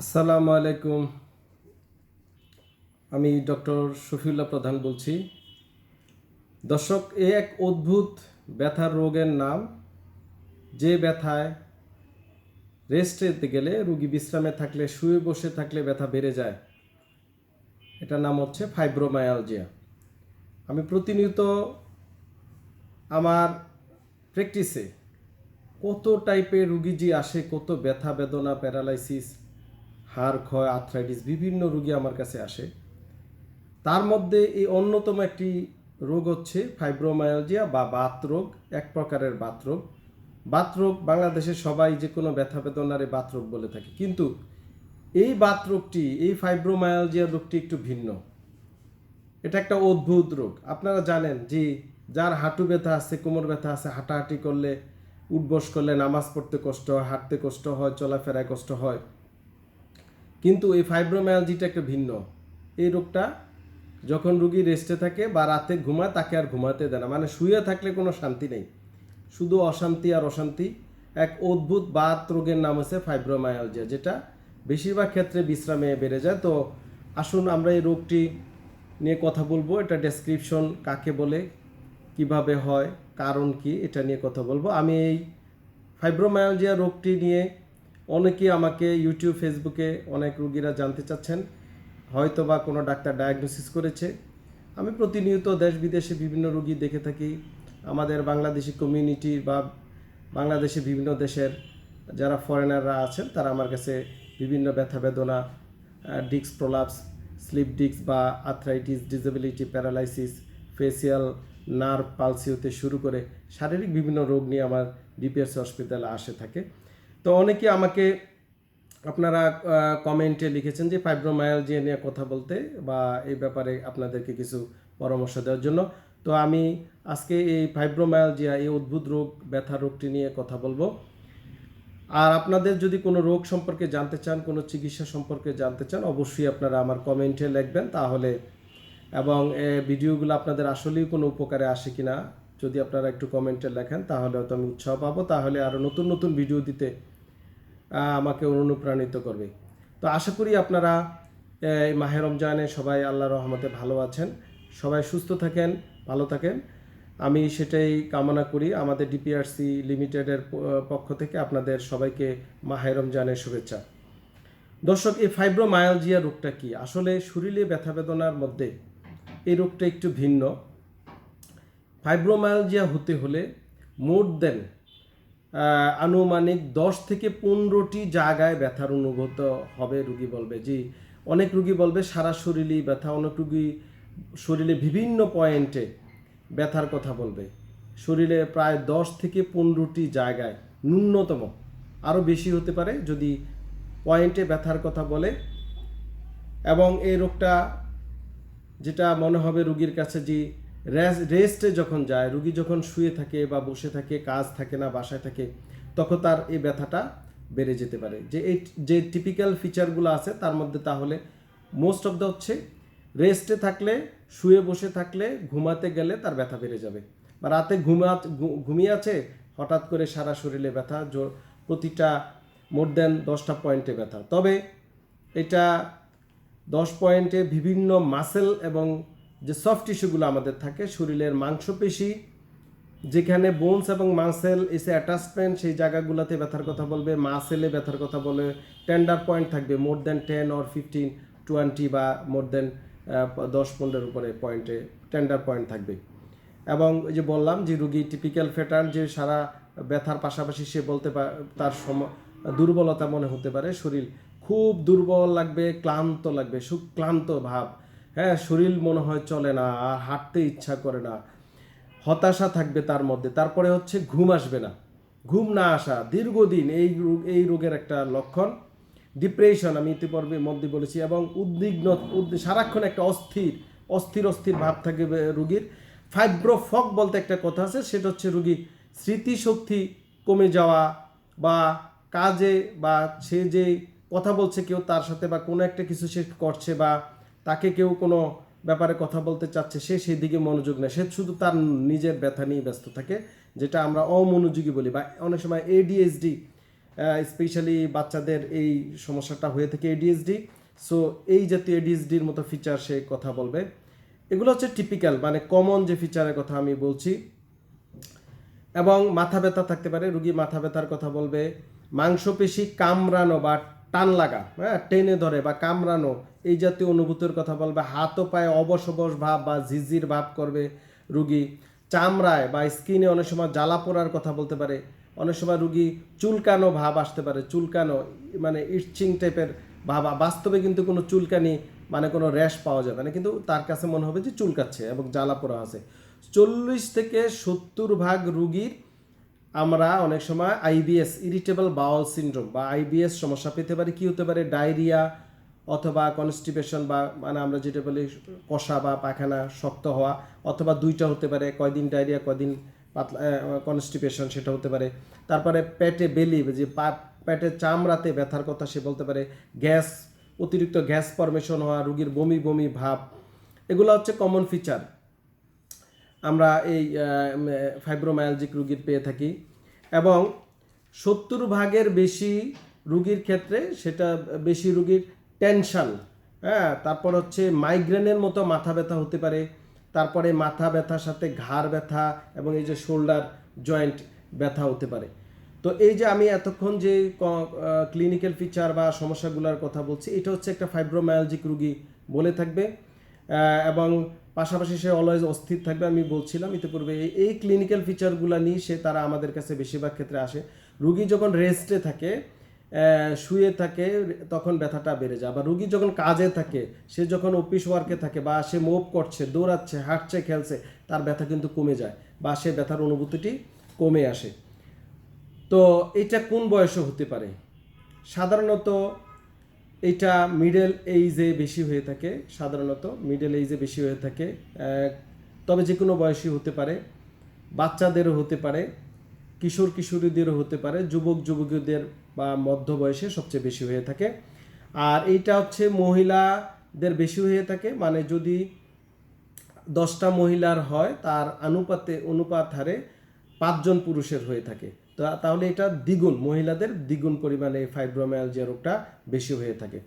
আসসালামু আলাইকুম। আমি ডক্টর শফিউল্লাহ প্রধান বলছি। দর্শক, এ এক অদ্ভুত ব্যথার রোগের নাম। যে ব্যথায় রেস্টে গেলে রুগী বিশ্রামে থাকলে, শুয়ে বসে থাকলে ব্যথা বেড়ে যায়। এটার নাম হচ্ছে ফাইব্রোমায়ালজিয়া আমি প্রতিনিয়ত আমার প্র্যাকটিসে কত টাইপের রুগী যে আসে, কত ব্যথা বেদনা প্যারালাইসিস হাড়, ক্ষয় আর্থ্রাইটিস বিভিন্ন রুগী আমার কাছে আসে। তার মধ্যে এই অন্যতম একটি রোগ হচ্ছে ফাইব্রোমায়ালজিয়া বা বাত রোগ, এক প্রকারের বাত রোগ। বাত রোগ বাংলাদেশে সবাই যে কোনো ব্যথা বেদনারে বাত রোগ বলে থাকে। কিন্তু এই বাত রোগটি, এই ফাইব্রোমায়ালজিয়া রোগটি একটু ভিন্ন। এটা একটা অদ্ভুত রোগ। আপনারা জানেন যে যার হাঁটু ব্যথা আছে, কোমর ব্যথা আছে, হাঁটাহাঁটি করলে, উঠবস করলে, নামাজ পড়তে কষ্ট হয়, হাঁটতে কষ্ট হয়, চলাফেরায় কষ্ট হয় কিন্তু এই ফাইব্রোমায়ালজিটা একটা ভিন্ন। এই রোগটা যখন রুগী রেস্টে থাকে বা রাতে ঘুমায়, তাকে আর ঘুমাতে দেয় না। মানে শুয়ে থাকলে কোনো শান্তি নেই। শুধু অশান্তি আর অশান্তি। এক অদ্ভুত বাত রোগের নাম হচ্ছে ফাইব্রোমায়ালজিয়া যেটা বেশিরভাগ ক্ষেত্রে বিশ্রামে বেড়ে যায়। তো আসুন আমরা এই রোগটি নিয়ে কথা বলব। এটা ডেসক্রিপশন কাকে বলে, কীভাবে হয়, কারণ কি, এটা নিয়ে কথা বলব। আমি এই ফাইব্রোমায়ালজিয়া রোগটি নিয়ে অনেকেই আমাকে ইউটিউব, ফেসবুকে অনেক রুগীরা জানতে চাচ্ছেন হয়তো বা কোনো ডাক্তার ডায়াগনোসিস করেছে। আমি প্রতিনিয়ত দেশ বিদেশে বিভিন্ন রুগী দেখে থাকি। আমাদের বাংলাদেশি কমিউনিটি বা বাংলাদেশে বিভিন্ন দেশের যারা ফরেনাররা আছেন, তারা আমার কাছে বিভিন্ন ব্যথা বেদনা ডিক্স প্রলাপস স্লিপ ডিক্স বা arthritis disability paralysis facial nerve palsy হতে শুরু করে শারীরিক বিভিন্ন রোগ নিয়ে আমার ডিপিএস হসপিটালে আসে থাকে। তো অনেকে আমাকে আপনারা কমেন্টে লিখেছেন যে ফাইব্রোমায়ালজিয়া নিয়ে কথা বলতে বা এই ব্যাপারে আপনাদেরকে কিছু পরামর্শ দেওয়ার জন্য। তো আমি আজকে এই ফাইব্রোমায়ালজিয়া এই অদ্ভুত রোগ, ব্যথা রোগটি নিয়ে কথা বলব। আর আপনাদের যদি কোনো রোগ সম্পর্কে জানতে চান, কোনো চিকিৎসা সম্পর্কে জানতে চান, অবশ্যই আপনারা আমার কমেন্টে লিখবেন তাহলে। এবং ভিডিওগুলো আপনাদের আসলেই কোনো উপকারে আসে কিনা, যদি আপনারা একটু কমেন্টে লেখেন, তাহলে হয়তো আমি উৎসাহ পাবো। তাহলে আরও নতুন নতুন ভিডিও দিতে আমাকে অনুপ্রাণিত করবে। তো আশা করি আপনারা এই মাহে রমজানে সবাই আল্লাহ রহমতে ভালো আছেন। সবাই সুস্থ থাকেন, ভালো থাকেন। আমি সেটাই কামনা করি আমাদের ডিপিআরসি লিমিটেডের পক্ষ থেকে আপনাদের সবাইকে মাহে রমজানের শুভেচ্ছা। দর্শক, এই ফাইব্রোমায়ালজিয়া রোগটা কি? আসলে শরীরে ব্যথা বেদনার মধ্যে এই রোগটা একটু ভিন্ন। ফাইব্রোমায়ালজিয়া হতে হলে মোর দেন আনুমানিক দশ থেকে পনেরোটি জায়গায় ব্যথার অনুভূত হবে, রুগী বলবে। জি, অনেক রুগী বলবে সারা শরীরেই ব্যথা, অনেক রুগী শরীরে বিভিন্ন পয়েন্টে ব্যথার কথা বলবে। শরীরে প্রায় দশ থেকে পনেরোটি জায়গায়, ন্যূনতম আরও বেশি হতে পারে যদি পয়েন্টে ব্যথার কথা বলে। এবং এই রোগটা যেটা মনে হবে রুগীর কাছে যে রেস্টে যখন যায়, রুগী যখন শুয়ে থাকে বা বসে থাকে, কাজ থাকে না, বাসায় থাকে, তখন তার এই ব্যথাটা বেড়ে যেতে পারে। যে এই যে টিপিক্যাল ফিচারগুলো আছে, তার মধ্যে তাহলে মোস্ট অফ দ্য হচ্ছে রেস্টে থাকলে, শুয়ে বসে থাকলে, ঘুমাতে গেলে তার ব্যথা বেড়ে যাবে। বা রাতে ঘুমা ঘুমিয়ে আছে, হঠাৎ করে সারা শরীরে ব্যথা প্রতিটা মোর দেন দশটা পয়েন্টে ব্যথা। তবে এটা দশ পয়েন্টে বিভিন্ন মাসেল এবং যে সফট টিস্যুগুলো আমাদের থাকে, শরীরের মাংসপেশি, যেখানে বোনস এবং মাসেল এসে অ্যাটাচমেন্ট সেই জায়গাগুলোতে ব্যথার কথা বলবে মাসেলে ব্যথার কথা বলে টেন্ডার পয়েন্ট থাকবে more than ten or fifteen twenty বা মোর দেন দশ পনেরোর উপরে পয়েন্টে টেন্ডার পয়েন্ট থাকবে। এবং যে বললাম যে রুগী টিপিক্যাল ফেটার যে সারা ব্যথার পাশাপাশি সে বলতে তার সম, দুর্বলতা মনে হতে পারে, শরীর খুব দুর্বল লাগবে, ক্লান্ত লাগবে সুক্লান্ত ভাব। হ্যাঁ শরীর মনে হয় চলে না, আর হাঁটতে ইচ্ছা করে না। হতাশা থাকবে তার মধ্যে, তারপরে হচ্ছে ঘুম আসবে না। ঘুম না আসা, দীর্ঘদিন এই রোগ, এই রোগের একটা লক্ষণ। ডিপ্রেশন আমি ইতিপূর্বে মধ্যে বলেছি, এবং উদ্বিগ্ন উদ্বে- সারাক্ষণ একটা অস্থির অস্থির অস্থির ভাব থাকবে রুগীর। ফাইব্রোফক বলতে একটা কথা আছে, সেটা হচ্ছে রুগীর স্মৃতিশক্তি কমে যাওয়া, বা কাজে, বা সে যে কথা বলছে কেউ তার সাথে, বা কোনো একটা কিছু সে করছে, বা তাকে কেউ কোনো ব্যাপারে কথা বলতে চাচ্ছে, সে সেই দিকে মনোযোগ নেয়। সে শুধু তার নিজের ব্যথা নিয়ে ব্যস্ত থাকে, যেটা আমরা অমনোযোগী বলি বা অনেক সময় এডিএসডি স্পেশালি বাচ্চাদের এই সমস্যাটা হয়ে থাকে এডিএসডি সো এই জাতীয় এডিএসডির মতো ফিচার সে কথা বলবে। এগুলো হচ্ছে টিপিক্যাল মানে কমন যে ফিচারের কথা আমি বলছি। এবং মাথা ব্যথা থাকতে পারে, রুগী মাথা ব্যথার কথা বলবে। মাংসপেশি কামড়ানো বা টান লাগা হ্যাঁ টেনে ধরে বা কামড়ানো, এই জাতীয় অনুভূতির কথা বলবে হাত ও পায়ে অবশ অবশ ভাব বা ঝিঝির ভাব করবে রুগী। চামড়ায় বা স্কিনে অনেক সময় জ্বালা পোড়ার কথা বলতে পারে, অনেক সময় রুগী চুলকানো ভাব আসতে পারে, চুলকানো মানে ইটচিং টাইপের ভাব বাস্তবে কিন্তু কোনো চুলকানি মানে কোনো র্যাশ পাওয়া যাবে না, কিন্তু তার কাছে মনে হবে যে চুলকাচ্ছে এবং জ্বালা পোড়া আছে। চল্লিশ থেকে সত্তর ভাগ রুগীর আমরা অনেক সময় আইবিএস ইরিটেবল বাউল সিনড্রোম বা আইবিএস সমস্যা পেতে পারি, কী হতে পারে? ডায়রিয়া অথবা কনস্টিপেশন বা মানে আমরা যেটা বলি, কষা বা পায়খানা শক্ত হওয়া, অথবা দুইটা হতে পারে, কয়দিন ডায়রিয়া কয়দিন পাতলা কনস্টিপেশন সেটা হতে পারে। তারপরে পেটে বেলি যে পেটে চামড়াতে ব্যথার কথা সে বলতে পারে, গ্যাস, অতিরিক্ত গ্যাস ফরমেশন হওয়া, রুগীর বমি বমি, ভাব, এগুলো হচ্ছে কমন ফিচার আমরা এই ফাইব্রোমায়ালজিক রুগীর পেয়ে থাকি। এবং সত্তর ভাগের বেশি রুগীর ক্ষেত্রে সেটা বেশি রুগীর টেনশন হ্যাঁ? তারপর হচ্ছে মাইগ্রেনের মতো মাথা ব্যথা হতে পারে। তারপরে মাথা ব্যথার সাথে ঘাড় ব্যথা এবং এই যে শোল্ডার জয়েন্ট ব্যথা হতে পারে। তো এই যে আমি এতক্ষণ যে ক্লিনিক্যাল ফিচার বা সমস্যাগুলোর কথা বলছি, এটা হচ্ছে একটা ফাইব্রোমায়ালজিক রুগী বলে থাকবে। এবং পাশাপাশি সে অলওয়েজ অস্থির থাকবে, আমি বলছিলাম ইতিপূর্বে, এই- ক্লিনিক্যাল ফিচারগুলো নিয়ে সে তারা আমাদের কাছে বেশিরভাগ ক্ষেত্রে আসে। রুগী যখন রেস্টে থাকে শুয়ে থাকে, তখন ব্যথাটা বেড়ে যায়। বা রুগী যখন কাজে থাকে, সে যখন অফিস ওয়ার্কে থাকে বা সে মুভ করছে, দৌড়াচ্ছে, হাঁটছে, খেলছে, তার ব্যথা কিন্তু কমে যায় বা সে ব্যথার অনুভূতিটি কমে আসে। তো এটা কোন বয়সে হতে পারে? সাধারণত এটা মিডল এইজে বেশি হয়ে থাকে, সাধারণত মিডল এইজে বেশি হয়ে থাকে। তবে যে কোনো বয়সী হতে পারে, বাচ্চাদেরও হতে পারে, কিশোর কিশোরীদেরও হতে পারে, যুবক যুবতীদের বা মধ্য বয়সে সবচেয়ে বেশি হয়ে থাকে। আর এইটা হচ্ছে মহিলাদের বেশি হয়ে থাকে মানে যদি দশটা মহিলার হয়, তার অনুপাতে অনুপাত হারে পাঁচজন পুরুষের হয়ে থাকে। তাহলে এটা দ্বিগুণ, মহিলাদের দ্বিগুণ পরিমাণে ফাইব্রোমায়ালজিয়া রোগটা বেশি হয়ে থাকে।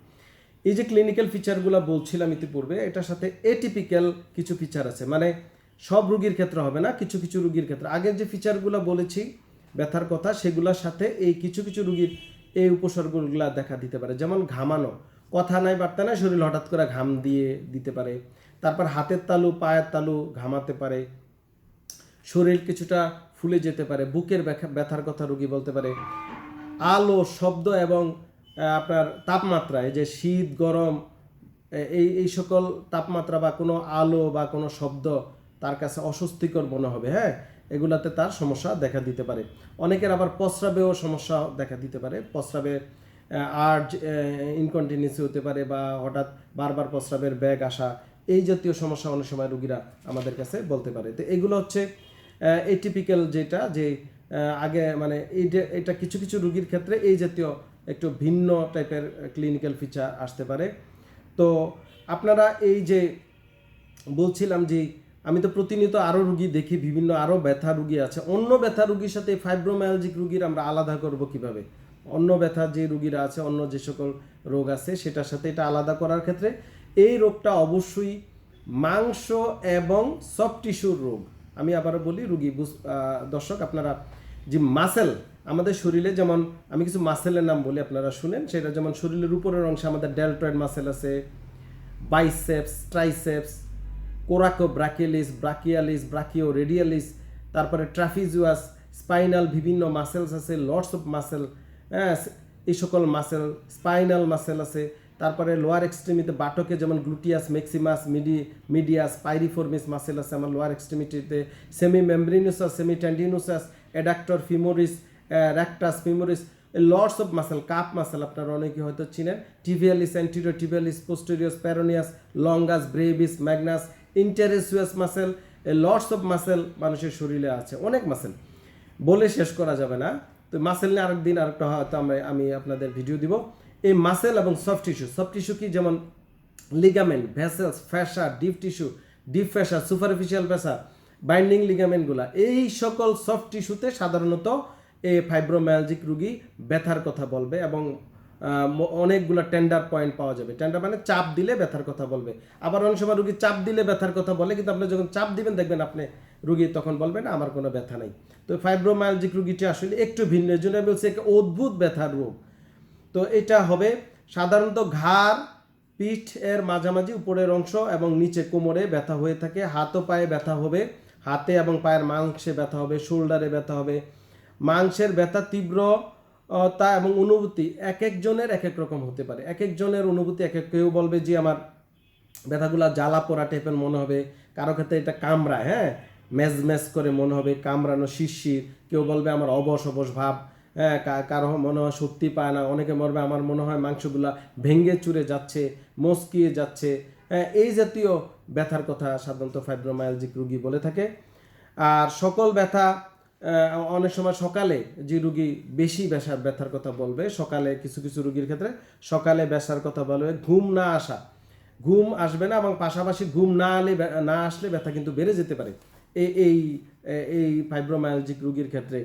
এই যে ক্লিনিক্যাল ফিচারগুলো বলছিলাম ইতিপূর্বে, এটার সাথে এটিপিক্যাল কিছু ফিচার আছে। মানে সব রুগীর ক্ষেত্রে হবে না, কিছু কিছু রুগীর ক্ষেত্রে। আগের যে ফিচারগুলো বলেছি, ব্যথার কথা, সেগুলোর সাথে এই কিছু কিছু রুগীর এই উপসর্গগুলো দেখা দিতে পারে। যেমন ঘামানো, কথা নাই, বার্তা নাই, শরীর হঠাৎ করে ঘাম দিয়ে দিতে পারে। তারপর হাতের তালু, পায়ের তালু ঘামাতে পারে। শরীর কিছুটা ফুলে যেতে পারে, বুকের ব্যথা- ব্যথার কথা রুগী বলতে পারে। আলো, শব্দ এবং আপনার তাপমাত্রায় যে শীত, গরম এই এই সকল তাপমাত্রা বা কোনো আলো বা কোনো শব্দ তার কাছে অস্বস্তিকর মনে হবে হ্যাঁ? এগুলাতে তার সমস্যা দেখা দিতে পারে। অনেকের আবার প্রস্রাবেও সমস্যা দেখা দিতে পারে। প্রস্রাবে আর্জ ইনকন্টিনিউসি হতে পারে বা হঠাৎ বারবার প্রস্রাবের ব্যাগ আসা, এই জাতীয় সমস্যা অনেক সময় রুগীরা আমাদের কাছে বলতে পারে। তো এগুলো হচ্ছে এটিপিক্যাল যেটা যে আগে মানে এই যে- এটা কিছু কিছু রুগীর ক্ষেত্রে এই জাতীয় একটু ভিন্ন টাইপের ক্লিনিক্যাল ফিচার আসতে পারে। তো আপনারা এই যে বলছিলাম যে, আমি তো প্রতিনিয়ত আরও রুগী দেখি, বিভিন্ন আরও ব্যথা রুগী আছে। অন্য ব্যথা রুগীর সাথে ফাইব্রোমায়ালজিক রুগীর আমরা আলাদা করব কীভাবে? অন্য ব্যথা যে রুগীরা আছে, অন্য যে সকল রোগ আছে, সেটার সাথে এটা আলাদা করার ক্ষেত্রে। এই রোগটা অবশ্যই মাংস এবং সফট টিস্যুর রোগ। আমি আবারও বলি রুগী বুঝ- দর্শক আপনারা যে মাসেল আমাদের শরীরে যেমন আমি কিছু মাসেলের নাম বলি আপনারা শুনেন সেটা যেমন শরীরের উপরের অংশে আমাদের ডেলটয়েড মাসেল আছে biceps triceps coracobrachialis brachialis brachioradialis trapezius ট্রাফিজুয়াস spinal বিভিন্ন মাসেলস আছে লর্ডস অফ মাসেল হ্যাঁ এই সকল মাসেল স্পাইনাল মাসেল আছে তারপরে লোয়ার এক্সট্রিমিতে বাটকে যেমন gluteus maximus medi medius piriformis muscle আছে আমার lower এক্সট্রিমিটিতে semi membranosus semi tendinosus adductor femoris rectus femoris lots of muscle calf muscle আপনারা অনেকে হয়তো চিনেন tibialis anterior tibialis posterior peroneus longus brevis magnus interosseous muscle lots of muscle মানুষের শরীরে আছে, অনেক মাসেল বলে শেষ করা যাবে না। তো মাসেল নিয়ে আরেকদিন আরেকটা হয়তো আমরা, আমি আপনাদের ভিডিও দিব। এই মাসেল এবং সফট টিস্যু সফট টিস্যু কি? যেমন ligament vessels fascia deep tissue deep fascia superficial fascia binding লিগামেন্টগুলা এই সকল সফট টিস্যুতে সাধারণত এই ফাইব্রোমায়ালজিক রুগী ব্যথার কথা বলবে এবং অনেকগুলো টেন্ডার পয়েন্ট পাওয়া যাবে। টেন্ডার মানে চাপ দিলে ব্যথার কথা বলবে। আবার অনেক সময় রুগী চাপ দিলে ব্যথার কথা বলে, কিন্তু আপনি যখন চাপ দিবেন, দেখবেন আপনি রুগী তখন বলবেন আমার কোনো ব্যথা নাই। তো ফাইব্রোমায়ালজিক রুগীটি আসলে একটু ভিন্ন। এর জন্য বলছি একটা অদ্ভুত ব্যথার রোগ। তো এটা হবে সাধারণত ঘাড়, পিঠ এর মাঝামাঝি উপরের অংশ এবং নিচে কোমরে ব্যথা হয়ে থাকে। হাত ও পায়ে ব্যথা হবে, হাতে এবং পায়ের মাংসে ব্যথা হবে, শোল্ডারে ব্যথা হবে। মাংসের ব্যথা তীব্র তা এবং অনুভূতি এক একজনের এক এক রকম হতে পারে। এক একজনের অনুভূতি এক এক। কেউ বলবে যে আমার ব্যথাগুলা জ্বালা পোড়া টাইপের মনে হবে। কারও ক্ষেত্রে এটা কামড়ায় হ্যাঁ? ম্যাজ ম্যাজ করে মনে হবে, কামড়ানো শিরশির। কেউ বলবে, আমার অবশ অবশ ভাব কারও মনে হয় শক্তি পায় না, অনেকে মরবে, আমার মনে হয় মাংসগুলা ভেঙে চুরে যাচ্ছে, মস্কিয়ে যাচ্ছে। হ্যাঁ এই জাতীয় ব্যথার কথা সাধারণত ফাইব্রোমায়ালজিক রুগী বলে থাকে। আর সকল ব্যথা অনেক সময় সকালে যে রুগী বেশি ব্যথার ব্যথার কথা বলবে, সকালে কিছু কিছু রুগীর ক্ষেত্রে সকালে ব্যথার কথা বলবে, ঘুম না আসা। ঘুম আসবে না এবং পাশাপাশি ঘুম না আলে, না আসলে ব্যথা কিন্তু বেড়ে যেতে পারে। এই এই ফাইব্রোমায়ালজিক রুগীর ক্ষেত্রে।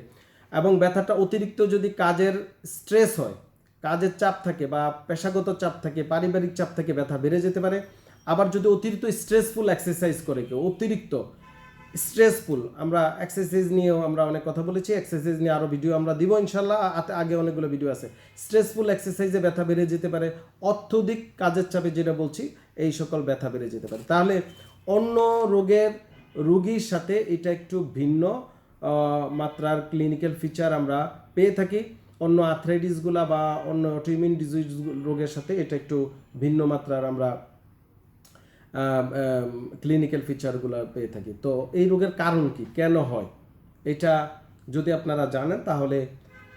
এবং ব্যথাটা অতিরিক্ত যদি কাজের স্ট্রেস হয়, কাজের চাপ থাকে বা পেশাগত চাপ থাকে, পারিবারিক চাপ থেকে, ব্যথা বেড়ে যেতে পারে। আবার যদি অতিরিক্ত স্ট্রেসফুল এক্সারসাইজ করে কেউ, অতিরিক্ত স্ট্রেসফুল আমরা এক্সারসাইজ নিয়েও আমরা অনেক কথা বলেছি এক্সারসাইজ নিয়ে আরও ভিডিও আমরা দিব ইনশাল্লাহ আগে অনেকগুলো ভিডিও আছে। স্ট্রেসফুল এক্সারসাইজে ব্যথা বেড়ে যেতে পারে, অত্যধিক কাজের চাপে যেটা বলছি, এই সকল ব্যথা বেড়ে যেতে পারে। তাহলে অন্য রোগের রুগীর সাথে এটা একটু ভিন্ন। মাত্রার ক্লিনিক্যাল ফিচার আমরা পেয়ে থাকি। অন্য আর্থ্রাইটিসগুলা বা অন্য অটোইমিউন ডিজিজ রোগের সাথে এটা একটু ভিন্ন মাত্রার আমরা ক্লিনিক্যাল ফিচারগুলো পেয়ে থাকি। তো এই রোগের কারণ কি? কেন হয়? এটা যদি আপনারা জানেন, তাহলে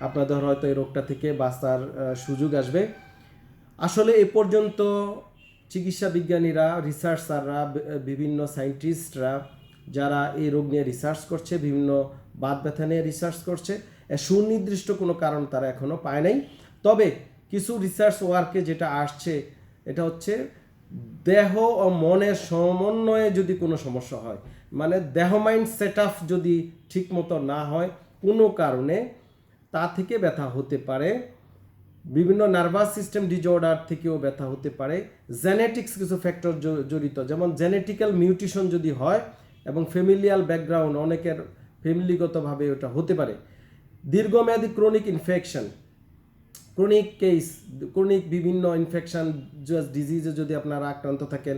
আপনাদের হয়তো এই রোগটা থেকে বাঁচার সুযোগ আসবে। আসলে এ পর্যন্ত চিকিৎসা বিজ্ঞানীরা রিসার্চাররা বিভিন্ন সায়েন্টিস্টরা যারা এই রোগ নিয়ে রিসার্চ করছে, বিভিন্ন বাত ব্যথা নিয়ে রিসার্চ করছে সুনির্দিষ্ট কোনো কারণ তারা এখনও পায় নাই। তবে কিছু রিসার্চ ওয়ার্কে যেটা আসছে, এটা হচ্ছে দেহ ও মনের সমন্বয়ে যদি কোনো সমস্যা হয় মানে দেহ মাইন্ড সেট আপ যদি ঠিকমতো না হয়, কোনো কারণে তা থেকে ব্যথা হতে পারে, বিভিন্ন নার্ভাস সিস্টেম ডিজঅর্ডার থেকেও ব্যথা হতে পারে জেনেটিক্স কিছু ফ্যাক্টর জড়িত, যেমন জেনেটিক্যাল মিউটেশন যদি হয় এবং ফ্যামিলিয়াল ব্যাকগ্রাউন্ড অনেকের ফ্যামিলিগতভাবে ওটা হতে পারে। দীর্ঘমেয়াদী chronic infection chronic case chronic বিভিন্ন ইনফেকশন ডিজিজে যদি আপনারা আক্রান্ত থাকেন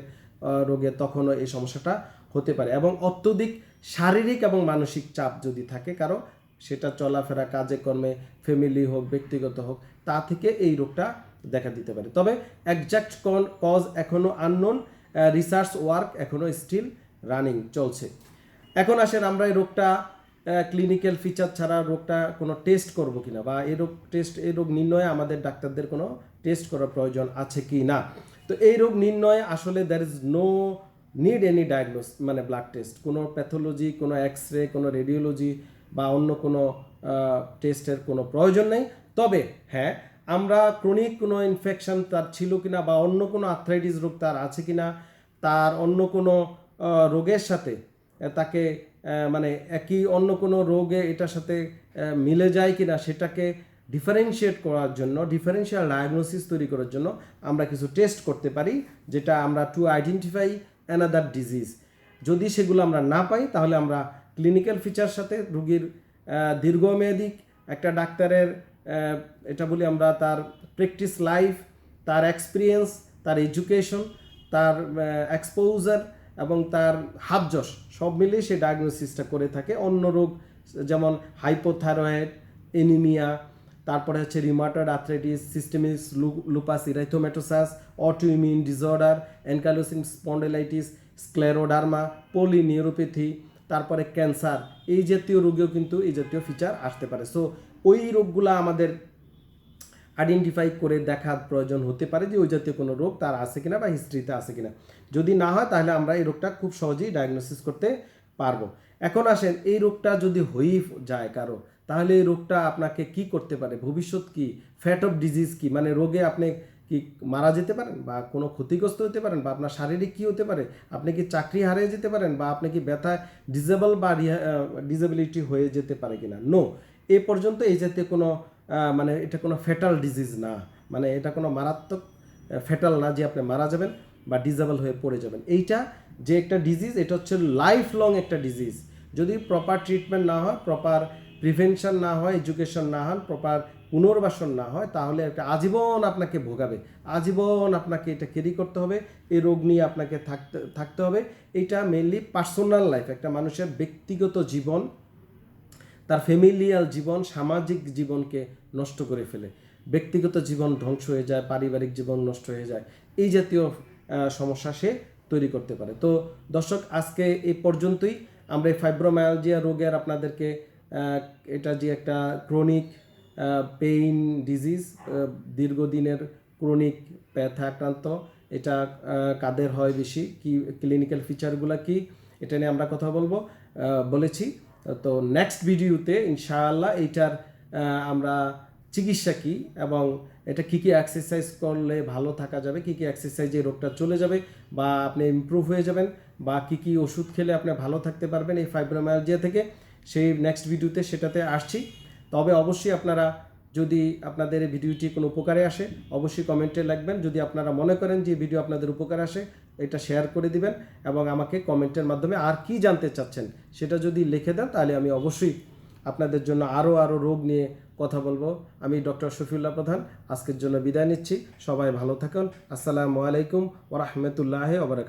রোগে, তখনও এই সমস্যাটা হতে পারে। এবং অত্যধিক শারীরিক এবং মানসিক চাপ যদি থাকে কারও, সেটা চলাফেরা কাজে কর্মে ফ্যামিলি হোক, ব্যক্তিগত হোক, তা থেকে এই রোগটা দেখা দিতে পারে। তবে একজ্যাক্ট কজ এখনও আননোন রিসার্চ ওয়ার্ক এখনও স্টিল রানিং চলছে। এখন আসেন আমরা এই রোগটা ক্লিনিক্যাল ফিচার ছাড়া রোগটা কোনো টেস্ট করব কিনা বা এই রোগ টেস্ট এই রোগ নির্ণয়ে আমাদের ডাক্তারদের কোনো টেস্ট করার প্রয়োজন আছে কি না? তো এই রোগ নির্ণয়ে আসলে there is no need any diagnosis মানে ব্লাড টেস্ট কোনো প্যাথোলজি কোনো এক্স রে কোনো রেডিওলজি বা অন্য কোনো টেস্টের কোনো প্রয়োজন নেই। তবে হ্যাঁ আমরা ক্রনিক কোনো ইনফেকশন তার ছিল কিনা বা অন্য কোনো আর্থ্রাইটিস রোগ তার আছে কিনা, তার অন্য কোনো রোগের সাথে তাকে মানে একই অন্য কোনো রোগে এটার সাথে মিলে যায় কি না সেটাকে ডিফারেন্সিয়েট করার জন্য ডিফারেন্সিয়াল ডায়াগনোসিস তৈরি করার জন্য আমরা কিছু টেস্ট করতে পারি, যেটা আমরা টু আইডেন্টিফাই অ্যানাদার ডিজিজ যদি সেগুলো আমরা না পাই, তাহলে আমরা ক্লিনিক্যাল ফিচার সাথে রুগীর দীর্ঘমেয়াদী একটা ডাক্তারের এটা বলি আমরা তার প্র্যাকটিস লাইফ তার এক্সপিরিয়েন্স তার এডুকেশন তার এক্সপোজার এবং তার হাবযশ সব মিলিয়ে সে ডায়াগনোসিসটা করে থাকে। অন্য রোগ, যেমন হাইপোথাইরয়েড এনিমিয়া তারপরে হচ্ছে rheumatoid arthritis systemic lupus erythematosus autoimmune disorder ankylosing spondylitis scleroderma polyneuropathy তারপরে ক্যান্সার এই জাতীয় রোগেও কিন্তু এই জাতীয় ফিচার আসতে পারে। সো ওই রোগগুলো আমাদের আইডেন্টিফাই করে দেখার প্রয়োজন হতে পারে যে ওই জাতীয় কোনো রোগ তার আছে কিনা বা হিস্ট্রিতে আছে কিনা। যদি না হয়, তাহলে আমরা এই রোগটা খুব সহজেই ডায়াগনোসিস করতে পারব। এখন আসেন, এই রোগটা যদি হয়েই যায় কারও, তাহলে এই রোগটা আপনাকে কি করতে পারে? ভবিষ্যৎ কি? ফ্যাট অফ ডিজিজ কি? মানে রোগে আপনি কি মারা যেতে পারেন বা কোনো ক্ষতিগ্রস্ত হতে পারেন বা আপনার শারীরিক কি হতে পারে? আপনি কি চাকরি হারিয়ে যেতে পারেন বা আপনি কি ব্যথায় ডিজেবল বা ডিজেবিলিটি হয়ে যেতে পারে কিনা? নো এ পর্যন্ত এই জাতীয় কোনো মানে এটা কোনো ফেটাল ডিজিজ না। মানে এটা কোনো মারাত্মক ফেটাল না যে আপনি মারা যাবেন বা ডিজেবল হয়ে পড়ে যাবেন। এইটা যে একটা ডিজিজ এটা হচ্ছে লাইফ লং একটা ডিজিজ যদি প্রপার ট্রিটমেন্ট না হয় প্রপার প্রিভেনশন না হয় এডুকেশন না হয় প্রপার পুনর্বাসন না হয়, তাহলে একটা আজীবন আপনাকে ভোগাবে। আজীবন আপনাকে এটা ক্যারি করতে হবে। এই রোগ নিয়ে আপনাকে থাকতে থাকতে হবে। এটা মেনলি পার্সোনাল লাইফ একটা মানুষের ব্যক্তিগত জীবন, তার ফ্যামিলিয়াল জীবন, সামাজিক জীবনকে নষ্ট করে ফেলে। ব্যক্তিগত জীবন ধ্বংস হয়ে যায়, পারিবারিক জীবন নষ্ট হয়ে যায়। এই জাতীয় সমস্যা সে তৈরি করতে পারে। তো দর্শক, আজকে এই পর্যন্তই। আমরা এই ফাইব্রোমায়ালজিয়া রোগের আপনাদেরকে এটা যে একটা ক্রনিক পেইন ডিজিজ দীর্ঘদিনের ক্রনিক ব্যথা আক্রান্ত এটা কাদের হয় বেশি, কি ক্লিনিক্যাল ফিচারগুলো কি, এটা নিয়ে আমরা কথা বলব বলেছি। তো নেক্সট ভিডিওতে ইনশাআল্লাহ, এইটার আমরা চিকিৎসা কী এবং এটা কি কি এক্সারসাইজ করলে ভালো থাকা যাবে, কি কি এক্সারসাইজে রোগটা চলে যাবে বা আপনি ইমপ্রুভ হয়ে যাবেন বা কি কি ওষুধ খেলে আপনি ভালো থাকতে পারবেন এই ফাইব্রোমায়ালজিয়া থেকে, সেই নেক্সট ভিডিওতে সেটাতে আসছি। তবে অবশ্যই আপনারা যদি আপনাদের এই ভিডিওটি কোনো উপকারে আসে, অবশ্যই কমেন্টে লিখবেন। যদি আপনারা মনে করেন যে ভিডিও আপনাদের উপকারে আসে, এটা শেয়ার করে দিবেন এবং আমাকে কমেন্টের মাধ্যমে আর কি জানতে চাচ্ছেন সেটা যদি লিখে দেন, তাহলে আমি অবশ্যই আপনাদের জন্য আরও আরও রোগ নিয়ে কথা বলব। আমি ডক্টর শফিউল্লাহ প্রধান। আজকের জন্য বিদায় নিচ্ছি। সবাই ভালো থাকুন। আসসালামু আলাইকুম ওরহমতুল্লাহ ওবরাকাত